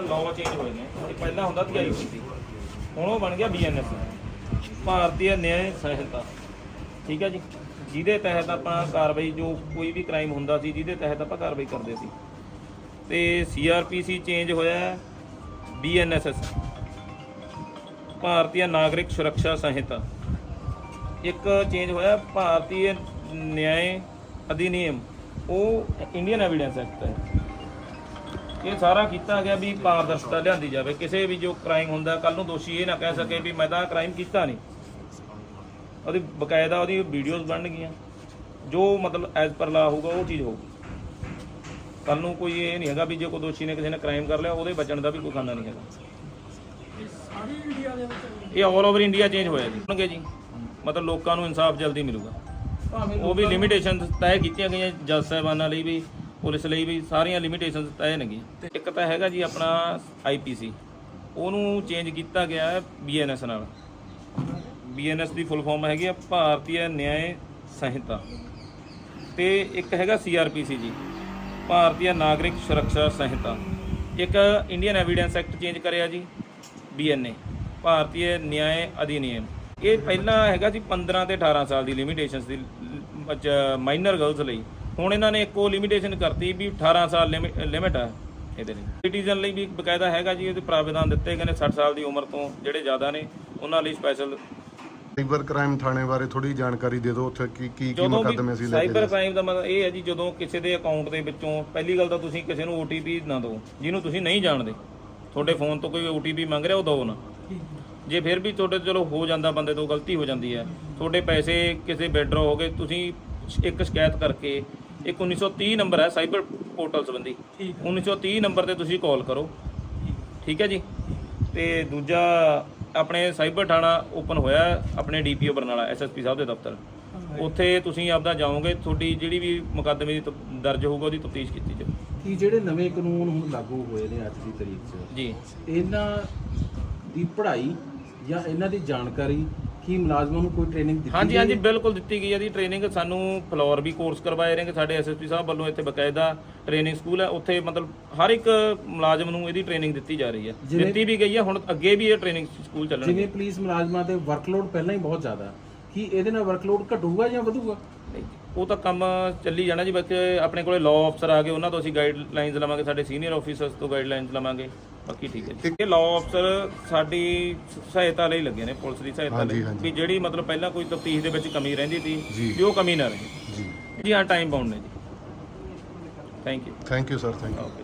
Law change ਹੋਏ ਨੇ। ਇਹ ਪਹਿਲਾਂ ਹੁੰਦਾ ਸੀ ਆਈਪੀਸੀ ਹੁਣ ਉਹ ਬਣ ਗਿਆ ਬੀਐਨਐਸ ਭਾਰਤੀ ਨਿਆਂ ਸੰਹਿਤਾ ਠੀਕ ਹੈ ਜੀ। ਜਿਹਦੇ ਤਹਿਤ ਆਪਾਂ ਕਾਰਵਾਈ, ਜੋ ਕੋਈ ਵੀ ਕ੍ਰਾਈਮ ਹੁੰਦਾ ਸੀ, ਜਿਹਦੇ ਤਹਿਤ ਆਪਾਂ ਕਾਰਵਾਈ ਕਰਦੇ ਸੀ। ਤੇ ਸੀਆਰਪੀਸੀ ਚੇਂਜ ਹੋਇਆ ਬੀਐਨਐਸਐਸ ਭਾਰਤੀ ਨਾਗਰਿਕ ਸੁਰੱਖਿਆ ਸੰਹਿਤਾ। ਇੱਕ ਚੇਂਜ ਹੋਇਆ ਭਾਰਤੀ ਨਿਆਂ ਅਧਿਨਿਯਮ। ਉਹ ਇੰਡੀਅਨ ਐਵੀਡੈਂਸ ਐਕਟ ਹੈ ਇਹ ਸਾਰਾ ਕੀਤਾ ਗਿਆ ਵੀ ਪਾਰਦਰਸ਼ਤਾ ਲਿਆਂਦੀ ਜਾਵੇ। ਕਿਸੇ ਵੀ ਜੋ ਕ੍ਰਾਈਮ ਹੁੰਦਾ ਕੱਲ ਨੂੰ ਦੋਸ਼ੀ ਇਹ ਨਾ ਕਹਿ ਸਕੇ ਵੀ ਮੈਂ ਤਾਂ ਕ੍ਰਾਈਮ ਕੀਤਾ ਨਹੀਂ ਉਹਦੀ ਬਕਾਇਦਾ ਉਹਦੀ ਵੀਡੀਓਜ਼ ਬਣਨਗੀਆਂ। ਜੋ ਮਤਲਬ ਐਜ਼ ਪਰ ਲਾ ਹੋਊਗਾ ਉਹ ਚੀਜ਼ ਹੋਊਗੀ। ਕੱਲ ਨੂੰ ਕੋਈ ਇਹ ਨਹੀਂ ਹੈਗਾ ਵੀ ਜੇ ਕੋਈ ਦੋਸ਼ੀ ਨੇ ਕਿਸੇ ਨੇ ਕ੍ਰਾਈਮ ਕਰ ਲਿਆ ਉਹਦੇ ਬਚਣ ਦਾ ਵੀ ਕੋਈ ਖਾਨਾ ਨਹੀਂ ਹੈਗਾ। ਇਹ ਆਲ ਓਵਰ ਇੰਡੀਆ ਚੇਂਜ ਹੋਇਆ ਜੀ। ਹੋਣਗੇ ਜੀ। ਮਤਲਬ ਲੋਕਾਂ ਨੂੰ ਇਨਸਾਫ ਜਲਦੀ ਮਿਲੂਗਾ। ਉਹ ਵੀ ਲਿਮਿਟੇਸ਼ਨ ਤੈਅ ਕੀਤੀਆਂ ਗਈਆਂ ਜੱਜ ਸਾਹਿਬਾਨਾਂ ਲਈ ਵੀ। ਪੁਲਿਸ ਲਈ ਵੀ ਸਾਰੀਆਂ ਲਿਮਿਟੇਸ਼ਨਸ ਤੈਅ ਨੇਗੀਆਂ। ਇੱਕ ਤਾਂ ਹੈਗਾ ਜੀ ਆਪਣਾ ਆਈਪੀਸੀ ਉਹਨੂੰ ਚੇਂਜ ਕੀਤਾ ਗਿਆ ਹੈ ਬੀਐਨਐਸ ਨਾਲ। ਬੀਐਨਐਸ ਦੀ ਫੁੱਲ ਫਾਰਮ ਹੈਗੀ ਆ ਭਾਰਤੀ ਨਿਆਂ ਸੰਹਿਤਾ। ਤੇ ਇੱਕ ਹੈਗਾ ਸੀਆਰਪੀਸੀ ਜੀ ਭਾਰਤੀ ਨਾਗਰਿਕ ਸੁਰੱਖਿਆ ਸੰਹਿਤਾ। ਇੱਕ ਇੰਡੀਅਨ ਐਵੀਡੈਂਸ ਐਕਟ ਚੇਂਜ ਕਰਿਆ ਜੀ ਬੀਐਨਏ ਭਾਰਤੀ ਨਿਆਂ ਅਧਿਨਿਯਮ। ਇਹ ਪਹਿਲਾਂ ਹੈਗਾ ਜੀ 15 ਤੇ 18 ਸਾਲ ਦੀ ਲਿਮਿਟੇਸ਼ਨਸ ਦੀ ਮਾਈਨਰ ਗਰਲਸ ਲਈ। ਹੁਣ ਇਹਨਾਂ ਨੇ ਇੱਕੋ ਲਿਮਿਟੇਸ਼ਨ ਕਰਤੀ ਵੀ 18 ਸਾਲ ਲਿਮਿਟ ਆ ਇਹਦੇ ਲਈ। ਸਿਟੀਜ਼ਨ ਲਈ ਵੀ ਬਕਾਇਦਾ ਹੈਗਾ ਜੀ ਇਹਦੇ ਪ੍ਰਾਵਧਾਨ ਦਿੱਤੇ ਗਏ ਨੇ 60 ਸਾਲ ਦੀ ਉਮਰ ਤੋਂ ਜਿਹੜੇ ਜ਼ਿਆਦਾ ਨੇ ਉਹਨਾਂ ਲਈ ਸਪੈਸ਼ਲ ਸਾਈਬਰ ਕ੍ਰਾਈਮ ਥਾਣੇ ਬਾਰੇ ਥੋੜੀ ਜਾਣਕਾਰੀ ਦੇ ਦਿਓ ਉੱਥੇ ਕੀ ਕੀ ਕੀ ਮੁਕੱਦਮੇ ਅਸੀਂ ਲੈ ਕੇ ਸਾਈਬਰ ਕ੍ਰਾਈਮ ਦਾ ਮਤਲਬ ਇਹ ਹੈ ਜੀ ਜਦੋਂ ਕਿਸੇ ਦੇ ਅਕਾਊਂਟ ਦੇ ਵਿੱਚੋਂ ਪਹਿਲੀ ਗੱਲ ਤਾਂ ਤੁਸੀਂ ਕਿਸੇ ਨੂੰ OTP ਨਾ ਦਿਓ ਜਿਹਨੂੰ ਤੁਸੀਂ ਨਹੀਂ ਜਾਣਦੇ। ਤੁਹਾਡੇ ਫੋਨ ਤੋਂ ਕੋਈ OTP ਮੰਗ ਰਿਹਾ ਉਹ ਦਿਓ ਨਾ। ਜੇ ਫਿਰ ਵੀ ਤੁਹਾਡੇ ਤੋਂ ਚਲੋ ਹੋ ਜਾਂਦਾ ਬੰਦੇ ਤੋਂ ਗਲਤੀ ਹੋ ਜਾਂਦੀ ਹੈ। ਤੁਹਾਡੇ ਪੈਸੇ ਕਿਸੇ ਵਿਡਰੋ ਹੋ ਗਏ ਤੁਸੀਂ ਇੱਕ ਸ਼ਿਕਾਇਤ ਕਰਕੇ ਇੱਕ 1930 ਨੰਬਰ ਹੈ ਸਾਈਬਰ ਪੋਰਟਲ ਸੰਬੰਧੀ। 1930 ਨੰਬਰ ਤੇ ਤੁਸੀਂ ਕਾਲ ਕਰੋ। ਠੀਕ ਹੈ ਜੀ? ਤੇ ਦੂਜਾ ਆਪਣੇ ਸਾਈਬਰ ਥਾਣਾ ਓਪਨ ਹੋਇਆ ਆਪਣੇ ਡੀਪੀਓ ਬਰਨਾਲਾ ਐਸਐਸਪੀ ਸਾਹਿਬ ਦੇ ਦਫ਼ਤਰ। ਉੱਥੇ ਤੁਸੀਂ ਆਪਦਾ ਜਾਓਗੇ ਤੁਹਾਡੀ ਜਿਹੜੀ ਵੀ ਮੁਕੱਦਮੇ ਦੀ ਦਰਜ ਹੋਊਗਾ ਉਹਦੀ ਤਫਤੀਸ਼ ਕੀਤੀ ਜਾਊ। ਕਿ ਜਿਹੜੇ ਨਵੇਂ ਕਾਨੂੰਨ ਹੁਣ ਲਾਗੂ ਹੋਏ ਨੇ ਅੱਜ ਦੀ ਤਰੀਕ 'ਚ? ਜੀ। ਇਹਨਾਂ ਦੀ ਪੜ੍ਹਾਈ ਜਾਂ ਇਹਨਾਂ ਦੀ ਜਾਣਕਾਰੀ ਕੀ ਮੁਲਾਜ਼ਮਾਂ ਨੂੰ ਕੋਈ ਟ੍ਰੇਨਿੰਗ ਦਿੱਤੀ ਹਾਂਜੀ ਹਾਂਜੀ? ਬਿਲਕੁਲ ਦਿੱਤੀ ਗਈ ਹੈ ਜੀ। ਟ੍ਰੇਨਿੰਗ ਸਾਨੂੰ ਫਲੋਰ ਵੀ ਕੋਰਸ ਕਰਵਾਏ ਰਹੇ ਨੇ। ਸਾਡੇ ਐਸਐਸਪੀ ਸਾਹਿਬ ਵੱਲੋਂ ਇੱਥੇ ਬਕਾਇਦਾ ਟ੍ਰੇਨਿੰਗ ਸਕੂਲ ਹੈ। ਉੱਥੇ ਮਤਲਬ ਹਰ ਇੱਕ ਮੁਲਾਜ਼ਮ ਨੂੰ ਇਹਦੀ ਟ੍ਰੇਨਿੰਗ ਦਿੱਤੀ ਜਾ ਰਹੀ ਹੈ। ਜਿਵੇਂ- ਦਿੱਤੀ ਵੀ ਗਈ ਹੈ। ਹੁਣ ਅੱਗੇ ਵੀ ਇਹ ਟ੍ਰੇਨਿੰਗ ਸਕੂਲ ਚੱਲਣਗੇ। ਜਿਵੇਂ ਪੁਲਿਸ ਮੁਲਾਜ਼ਮਾਂ ਤੇ ਵਰਕਲੋਡ ਪਹਿਲਾਂ ਹੀ ਬਹੁਤ ਜ਼ਿਆਦਾ ਕੀ ਇਹਦੇ ਨਾਲ ਵਰਕਲੋਡ ਘਟੂਗਾ ਜਾਂ ਵਧੂਗਾ? ਉਹ ਤਾਂ ਕੰਮ ਚੱਲੀ ਜਾਣਾ ਜੀ। ਬੱਚੇ ਆਪਣੇ ਕੋਲੇ ਲਾਅ ਅਫਸਰ ਆ ਗਏ। ਉਹਨਾਂ ਤੋਂ ਅਸੀਂ ਗਾਈਡਲਾਈਨਸ ਲਵਾਂਗੇ। ਸਾਡੇ ਸੀਨੀਅਰ ਆਫੀਸਰਸ ਤੋਂ ਗਾਈਡਲਾਈਨਸ ਲਵਾਂਗੇ। ਬਾਕੀ ਠੀਕ ਹੈ ਜੀ। ਇਹ ਲਾਅ ਅਫਸਰ ਸਾਡੀ ਸਹਾਇਤਾ ਲਈ ਲੱਗੇ ਨੇ ਪੁਲਿਸ ਦੀ ਸਹਾਇਤਾ ਹਾਂਜੀ, ਲਈ। ਹਾਂਜੀ। ਵੀ ਜਿਹੜੀ ਮਤਲਬ ਪਹਿਲਾਂ ਕੋਈ ਤਫਤੀਸ਼ ਦੇ ਵਿੱਚ ਕਮੀ ਰਹਿੰਦੀ ਸੀ ਜੀ। ਵੀ ਉਹ ਕਮੀ ਨਾ ਰਹੇ। ਜੀ। ਜੀ ਹਾਂ ਟਾਈਮ ਬਾਉਂਡ ਨੇ ਜੀ। Thank you thank you sir thank you okay